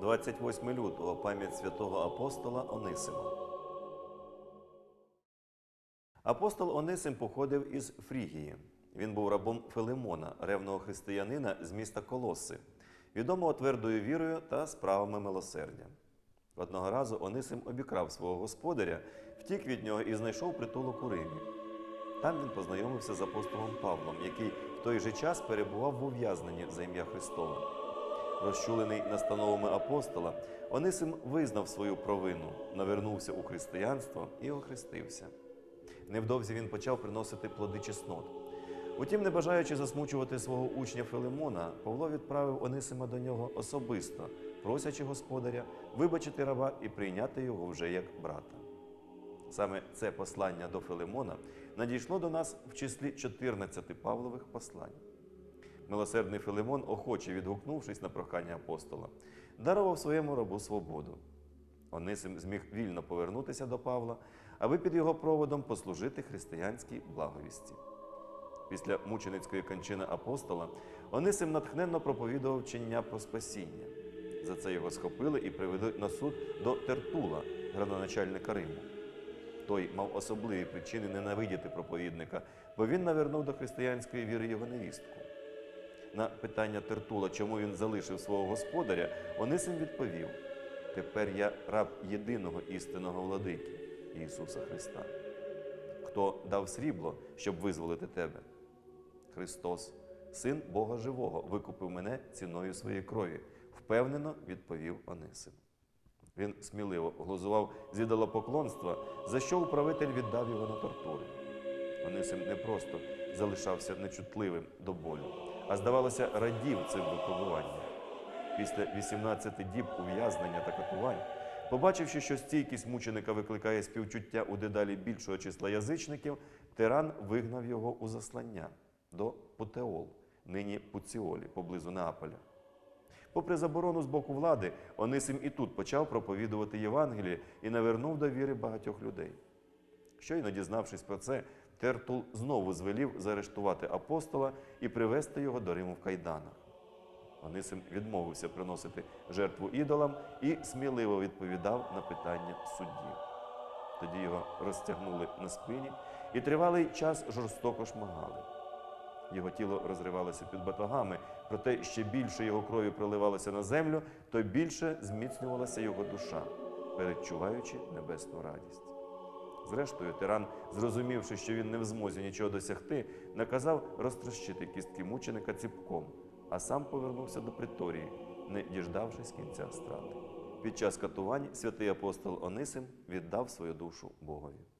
28 лютого пам'ять святого апостола Онисима. Апостол Онисим походив із Фрігії. Він був рабом Филимона, ревного християнина з міста Колоси, відомого твердою вірою та справами милосердя. Одного разу Онисим обікрав свого господаря, втік від нього і знайшов притулок у Римі. Там він познайомився з апостолом Павлом, який в той же час перебував в ув'язненні за ім'я Христове. Розчулений настановами апостола, Онисим визнав свою провину, навернувся у християнство і охрестився. Невдовзі він почав приносити плоди чеснот. Утім, не бажаючи засмучувати свого учня Филимона, Павло відправив Онисима до нього особисто, просячи господаря вибачити раба і прийняти його вже як брата. Саме це послання до Филимона надійшло до нас в числі 14 Павлових послань. Милосердний Филимон, охоче відгукнувшись на прохання апостола, дарував своєму рабу свободу. Онисим зміг вільно повернутися до Павла, аби під його проводом послужити християнській благовісті. Після мученицької кончини апостола Онисим натхненно проповідував вчення про спасіння. За це його схопили і привели на суд до Тертула, градоначальника Риму. Той мав особливі причини ненавидіти проповідника, бо він навернув до християнської віри його невістку. На питання Тертула, чому він залишив свого господаря, Онисим відповів: Тепер я раб єдиного істинного владики Ісуса Христа. Хто дав срібло, щоб визволити тебе? Христос, Син Бога Живого, викупив мене ціною своєї крові, впевнено відповів Онисим. Він сміливо глузував з ідолопоклонства, за що управитель віддав його на тортури. Онисим не просто залишався нечутливим до болю, а здавалося, радів цим випробуванням. Після 18 діб ув'язнення та катувань, побачивши, що стійкість мученика викликає співчуття у дедалі більшого числа язичників, тиран вигнав його у заслання до Путеол, нині Пуціолі, поблизу Неаполя. Попри заборону з боку влади, Онисим і тут почав проповідувати Євангеліє і навернув до віри багатьох людей. Щойно дізнавшись про це, Тертул знову звелів заарештувати апостола і привезти його до Риму в кайданах. Онисим відмовився приносити жертву ідолам і сміливо відповідав на питання суддів. Тоді його розтягнули на спині і тривалий час жорстоко шмагали. Його тіло розривалося під батогами, проте ще більше його крові проливалося на землю, то більше зміцнювалася його душа, передчуваючи небесну радість. Зрештою, тиран, зрозумівши, що він не в змозі нічого досягти, наказав розтрощити кістки мученика ціпком, а сам повернувся до приторії, не діждавшись кінця страти. Під час катувань святий апостол Онисим віддав свою душу Богові.